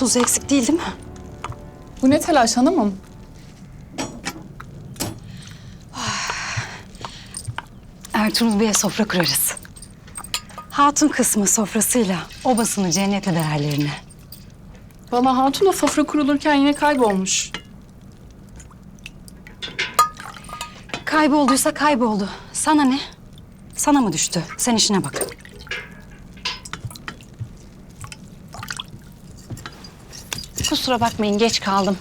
tuzu eksik değil değil mi? Bu ne telaş hanımım? Ertuğrul Bey'e sofra kurarız. Hatun kısmı sofrasıyla obasını cennet eder hallerine. Vallahi hatun da sofra kurulurken yine kaybolmuş. Kaybolduysa kayboldu. Sana ne? Sana mı düştü? Sen işine bak. Kusura bakmayın geç kaldım.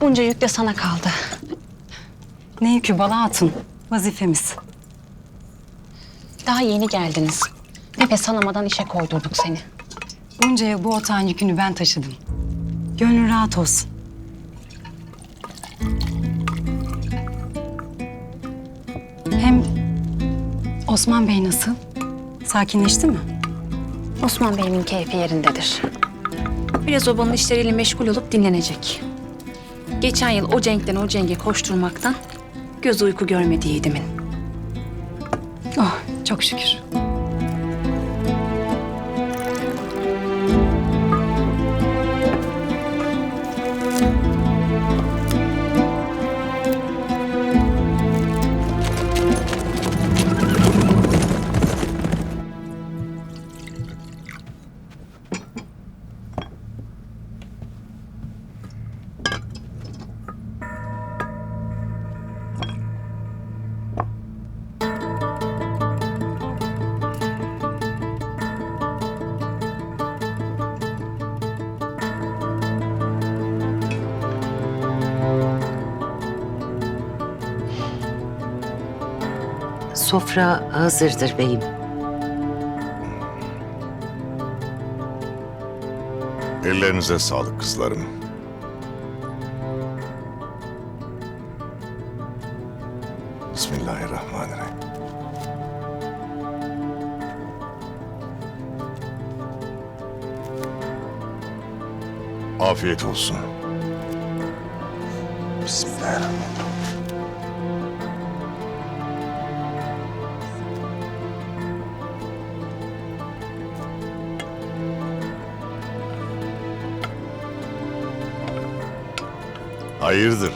Bunca yük de sana kaldı. Ne yükü Bala Hatun? Vazifemiz. Daha yeni geldiniz. Nefes alamadan işe koydurduk seni. Bunca yıl bu otağın yükünü ben taşıdım. Gönlün rahat olsun. Hem Osman Bey nasıl? Sakinleşti mi? Osman Bey'imin keyfi yerindedir. Biraz obanın işleriyle meşgul olup dinlenecek. Geçen yıl o cenkten o cenge koşturmaktan göz uyku görmedi yiğidimin. Oh çok şükür. Sofra hazırdır beyim. Ellerinize sağlık kızlarım. Bismillahirrahmanirrahim. Afiyet olsun. Bismillahirrahmanirrahim. Hayırdır?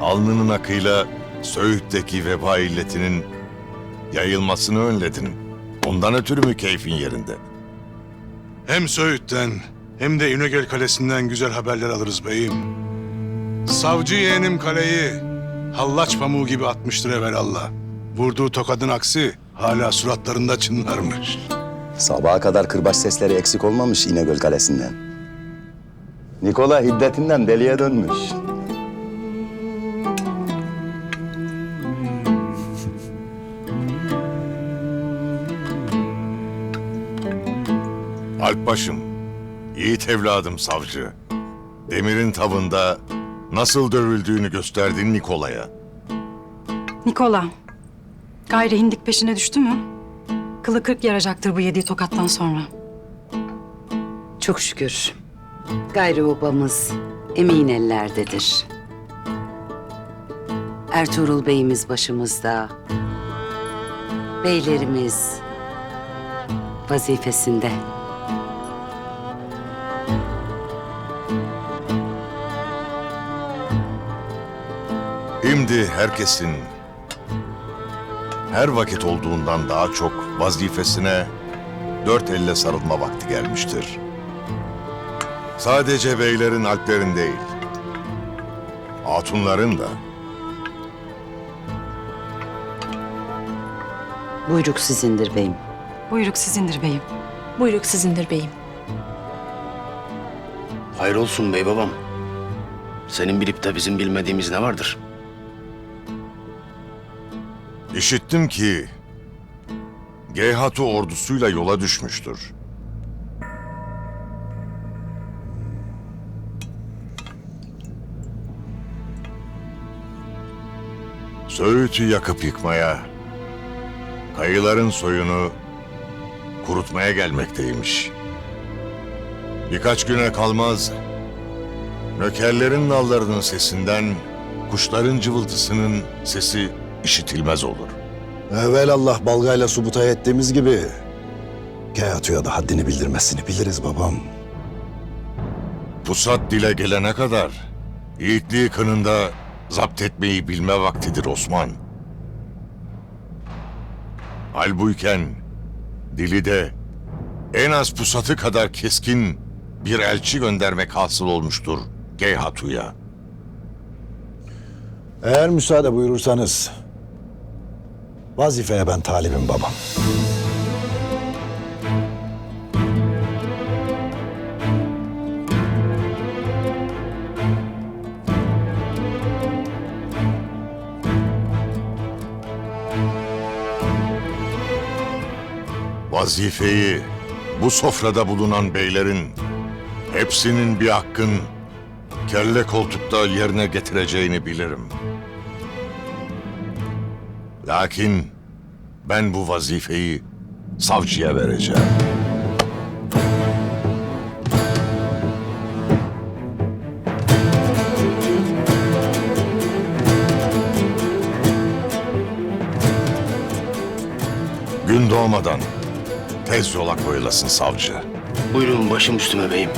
Alnının akıyla Söğüt'teki veba illetinin yayılmasını önledin. Ondan ötürü mü keyfin yerinde? Hem Söğüt'ten hem de İnegöl Kalesi'nden güzel haberler alırız beyim. Savcı yeğenim kaleyi hallaç pamuğu gibi atmıştır evelallah. Vurduğu tokadın aksi hala suratlarında çınlarmış. Sabaha kadar kırbaç sesleri eksik olmamış İnegöl Kalesi'nden. Nikola hiddetinden deliye dönmüş. Alpbaşım, yiğit evladım savcı. Demirin tavında nasıl dövüldüğünü gösterdin Nikola'ya. Nikola, gayri hindik peşine düştü mü? Kılı kırk yaracaktır bu yediği tokattan sonra. Çok şükür. Gayrı obamız emin ellerdedir. Ertuğrul Bey'imiz başımızda. Beylerimiz vazifesinde. Şimdi herkesin her vakit olduğundan daha çok vazifesine dört elle sarılma vakti gelmiştir. Sadece beylerin alplerin değil, hatunların da Buyruk sizindir beyim. Buyruk sizindir beyim. Buyruk sizindir beyim. Hayır olsun bey babam. Senin bilip de bizim bilmediğimiz ne vardır? işittim ki Geyhatu ordusuyla yola düşmüştür. Söğüt'ü yakıp yıkmaya, kayıların soyunu kurutmaya gelmekteymiş. Birkaç güne kalmaz, nökerlerin nallarının sesinden kuşların cıvıltısının sesi işitilmez olur. Evvel Allah balgayla subutay ettiğimiz gibi Gayatu'ya da haddini bildirmesini biliriz babam. Pusat dile gelene kadar yiğitliği kınında zapt etmeyi bilme vaktidir Osman. Halbuyken dili de en az pusatı kadar keskin bir elçi göndermek hasıl olmuştur Geyhatu'ya. Eğer müsaade buyurursanız vazifeye ben talibim babam. Vazifeyi bu sofrada bulunan beylerin hepsinin bir hakkın kelle koltukta yerine getireceğini bilirim. Lakin ben bu vazifeyi savcıya vereceğim. Gün doğmadan tez yola koyulasın savcı. Buyurun başım üstüme beyim.